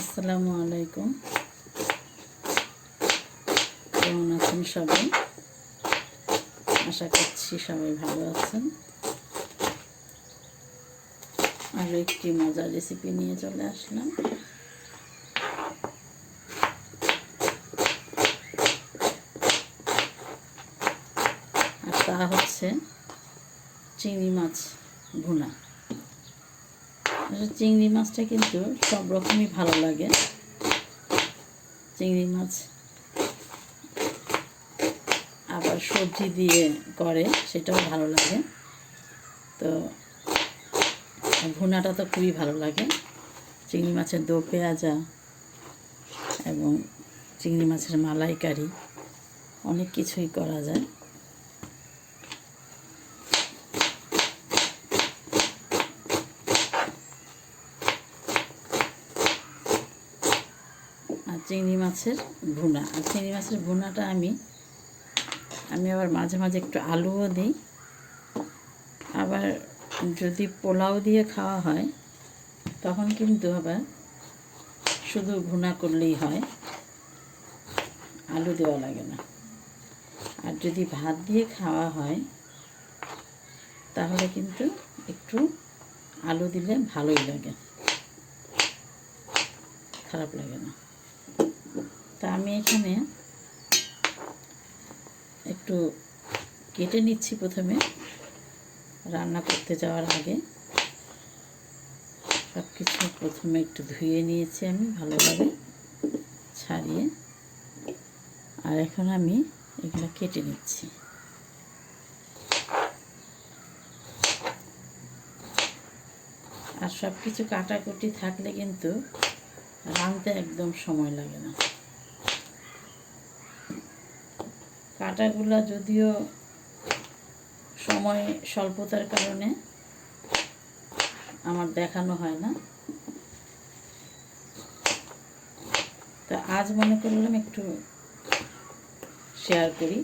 আসসালামু আলাইকুম। কেমন আছেন সবাই? আশা করছি সবাই ভালো আছেন। আরও একটি মজার রেসিপি নিয়ে চলে আসলাম। আর তা হচ্ছে চিংড়ি মাছ ভুনা। চিংড়ি মাছটা কিন্তু সব রকমই ভালো লাগে। চিংড়ি মাছ আবার সবজি দিয়ে করে, সেটাও ভালো লাগে। তো ভুনাটা তো খুবই ভালো লাগে। চিংড়ি মাছের দো পেঁয়াজা এবং চিংড়ি মাছের মালাইকারি, অনেক কিছুই করা যায় আর চিংড়ি মাছের ভুনা। আর চিংড়ি মাছের ভুনাটা আমি আমি আবার মাঝে মাঝে একটু আলুও দিই। আবার যদি পোলাও দিয়ে খাওয়া হয়, তখন কিন্তু আবার শুধু ভুনা করলেই হয়। আলু দেওয়া লাগে না। আর যদি ভাত দিয়ে খাওয়া হয়, তাহলে কিন্তু একটু আলু দিলে ভালোই লাগে। খারাপ লাগে না। তা আমি এখানে একটু কেটে নিচ্ছি প্রথমে। রান্না করতে যাওয়ার আগে সব কিছু প্রথমে একটু ধুয়ে নিয়েছি আমি ভালোভাবে ছাড়িয়ে। আর এখন আমি এগুলো কেটে নিচ্ছি। আর সব কিছু কাটাকুটি থাকলে কিন্তু রাঁধতে একদম সময় লাগে না। কাটাগুলা যদিও সময় স্বল্পতার কারণে আমার দেখানো হয় না। তা আজ মনে করলাম একটু শেয়ার করি।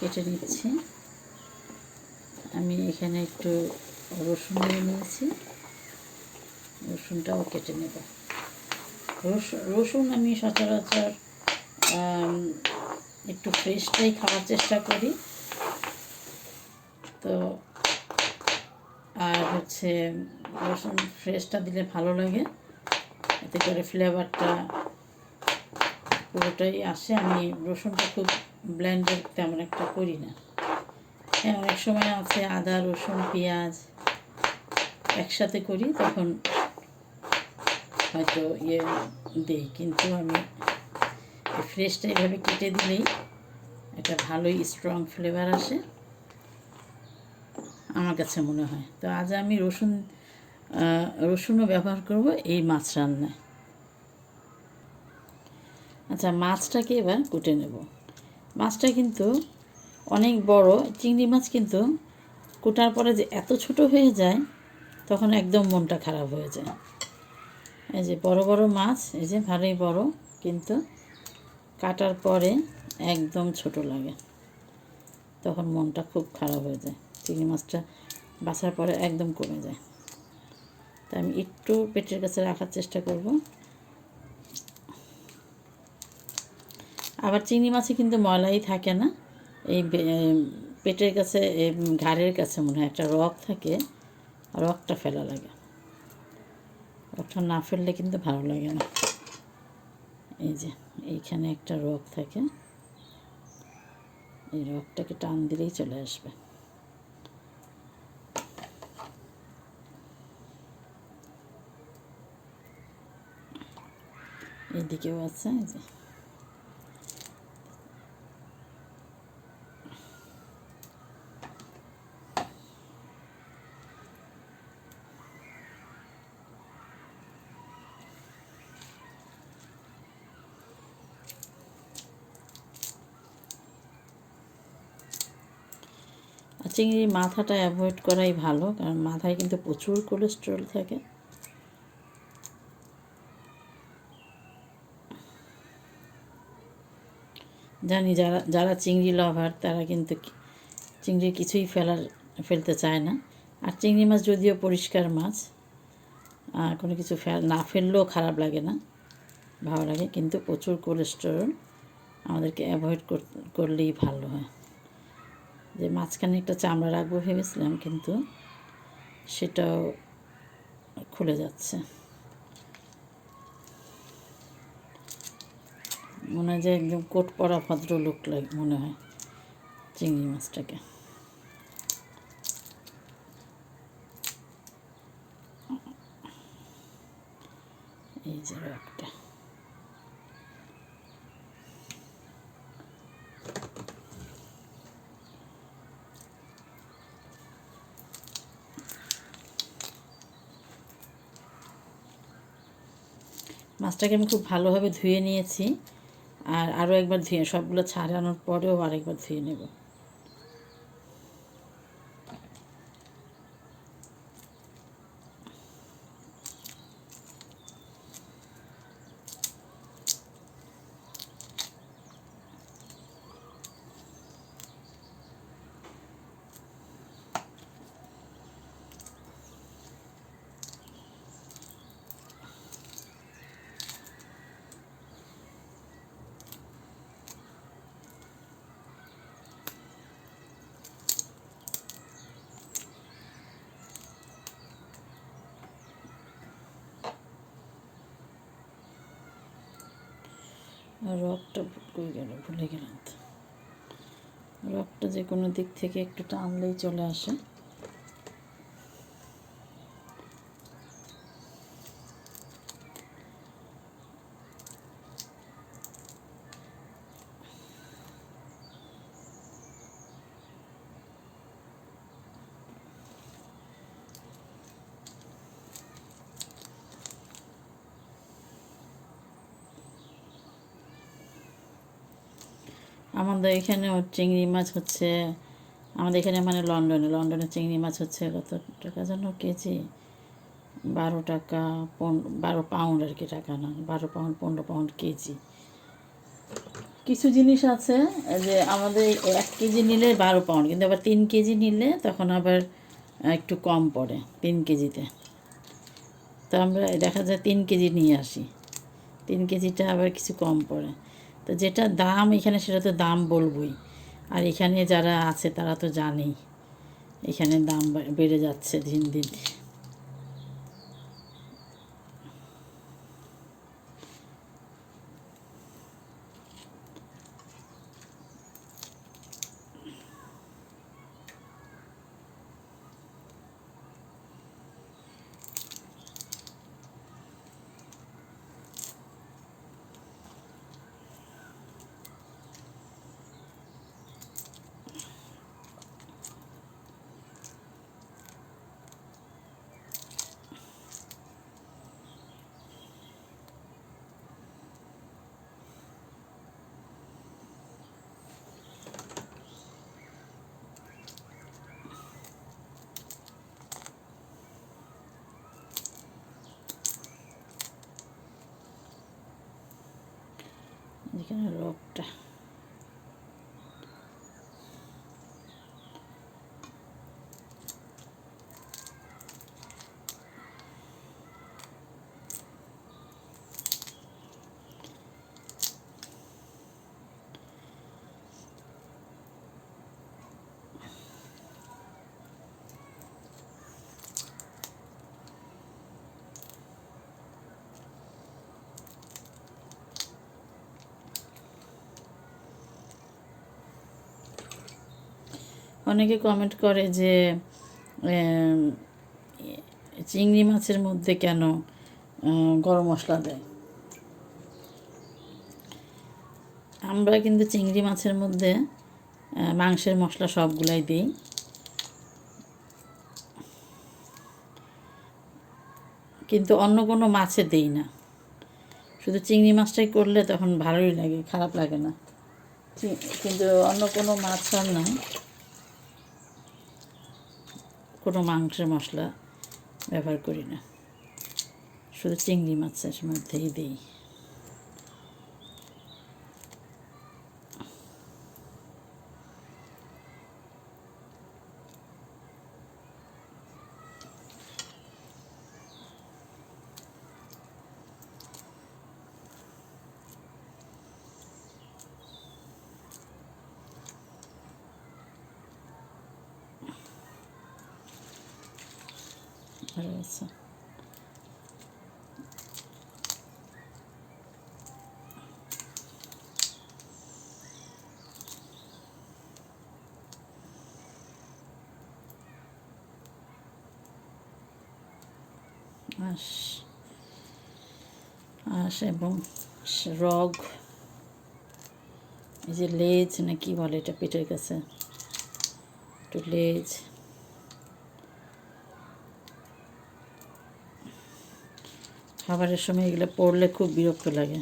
কেটে নিচ্ছি। আমি এখানে একটু রসুন নিয়ে নিয়েছি। রসুনটাও কেটে নেব। রসুন আমি সচরাচর একটু ফ্রেশটাই খাওয়ার চেষ্টা করি। তো, আর হচ্ছে রসুন ফ্রেশটা দিলে ভালো লাগে। এতে করে ফ্লেভারটা পুরোটাই আসে। আমি রসুনটা খুব ব্লেন্ডেড তেমন একটা করি না। হ্যাঁ অনেক সময় আছে আদা, রসুন, পেঁয়াজ একসাথে করি, তখন হয়তো ইয়ে দিই, কিন্তু আমি ফ্রেশটা এইভাবে কেটে দিলেই একটা ভালোই স্ট্রং ফ্লেভার আসে, আমার কাছে মনে হয়। তো আজ আমি রসুন রসুনও ব্যবহার করব এই মাছ রান্নায়। আচ্ছা মাছটাকে এবার কুটে নেব। মাছটা কিন্তু অনেক বড়, চিংড়ি মাছ কিন্তু কুটার পরে যে এত ছোট হয়ে যায়, তখন একদম মনটা খারাপ হয়ে যায়। এই যে বড় বড় মাছ, এই যে ভালোই বড়, কিন্তু কাটার পরে একদম ছোট লাগে। তখন মনটা খুব খারাপ হয়ে যায়, চিংড়ি মাছটা বাছার পরে একদম কমে যায়। তাই আমি একটু পেটের কাছে রাখার চেষ্টা করব। আবার চিংড়ি মাছে কিন্তু ময়লাই থাকে না। এই পেটের কাছে ঘাড়ের কাছে মনে হয় একটা রক থাকে রকটা ফেলা লাগে। রকটা না ফেললে কিন্তু ভালো লাগে না। এই যে, এইখানে একটা রক থাকে। এই রকটাকে টান দিলেই চলে আসবে। এদিকেও আছে, এই যে। চিংড়ির মাথাটা অ্যাভয়েড করাই ভালো, কারণ মাথায় কিন্তু প্রচুর কোলেস্ট্রল থাকে। জানি যারা যারা চিংড়ি লাভার তারা কিন্তু চিংড়ি কিছুই ফেলার, ফেলতে চায় না। আর চিংড়ি মাছ যদিও পরিষ্কার মাছ, আর কোনো কিছু না ফেললেও খারাপ লাগে না, ভালো লাগে, কিন্তু প্রচুর কোলেস্টেরল আমাদেরকে অ্যাভয়েড করলেই ভালো হয়। যে মাঝখানে একটা চামড়া রাখব ভেবেছিলাম, কিন্তু সেটাও খুলে যাচ্ছে। মনে হয় যে একদম কোট পরা ভদ্র লোক লাগে মনে হয় চিংড়ি মাছটাকে। এই যে একটা মাছটাকে আমি খুব ভালোভাবে ধুয়ে নিয়েছি। আর আরও একবার ধুয়ে, সবগুলো ছাড়ানোর পরেও আরেকবার ধুয়ে নেব। রকটা কই গেল, ভুলে গেলাম তো। রকটা যে কোনো দিক থেকে একটু টানলেই চলে আসে। আমাদের এখানে চিংড়ি মাছ হচ্ছে, আমাদের এখানে মানে লন্ডনে লন্ডনে চিংড়ি মাছ হচ্ছে কত টাকা যেন কেজি? বারো টাকা বারো পাউন্ড আর কি টাকা না, বারো পাউন্ড পনেরো পাউন্ড কেজি। কিছু জিনিস আছে যে আমাদের এক কেজি নিলে বারো পাউন্ড কিন্তু আবার তিন কেজি নিলে তখন আবার একটু কম পড়ে তিন কেজিতে। তো আমরা দেখা যায় তিন কেজি নিয়ে আসি, তিন কেজিটা আবার কিছু কম পড়ে। তো যেটা দাম এখানে সেটা তো দাম বলবই। আর এখানে যারা আছে তারা তো জানেই। এখানে দাম বেড়ে যাচ্ছে দিন দিন। এখানে রকটা অনেকে কমেন্ট করে যে চিংড়ি মাছের মধ্যে কেন গরম মশলা দেয়? আমরা কিন্তু চিংড়ি মাছের মধ্যে মাংসের মশলা সবগুলাই দিই। কিন্তু অন্য কোনো মাছে দেই না। শুধু চিংড়ি মাছটাই করলে তখন ভালোই লাগে, খারাপ লাগে না। কিন্তু অন্য কোনো মাছ আর নাই। কোনো মাংসের মশলা ব্যবহার করি না। শুধু চিংড়ি মাছের মধ্যেই দিই। আস আস এবং রগ, এই যে লেজ না কি বলে এটা পেটের কাছে, একটু লেজ। খাবারের সময় এগুলো পড়লে খুব বিরক্ত লাগে।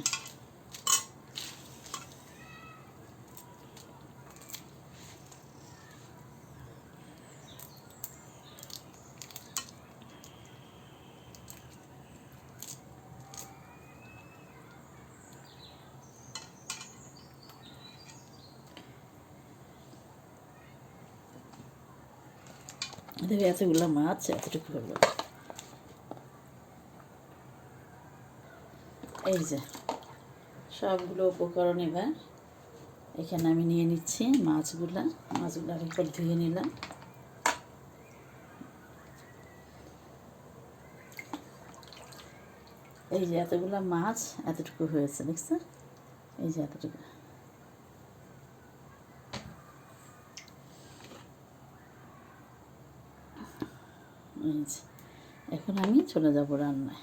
এদের এতগুলো মাছ এতটুকু হলো এই যে, সবগুলো উপকরণ এবার এখানে আমি নিয়ে নিচ্ছি মাছগুলা। মাছগুলো আরেকবার ধুয়ে নিলাম। এই যে এতগুলো মাছ এতটুকু হয়েছে, দেখছ? এই যে এতটুকু। এখন আমি চলে যাব রান্নায়।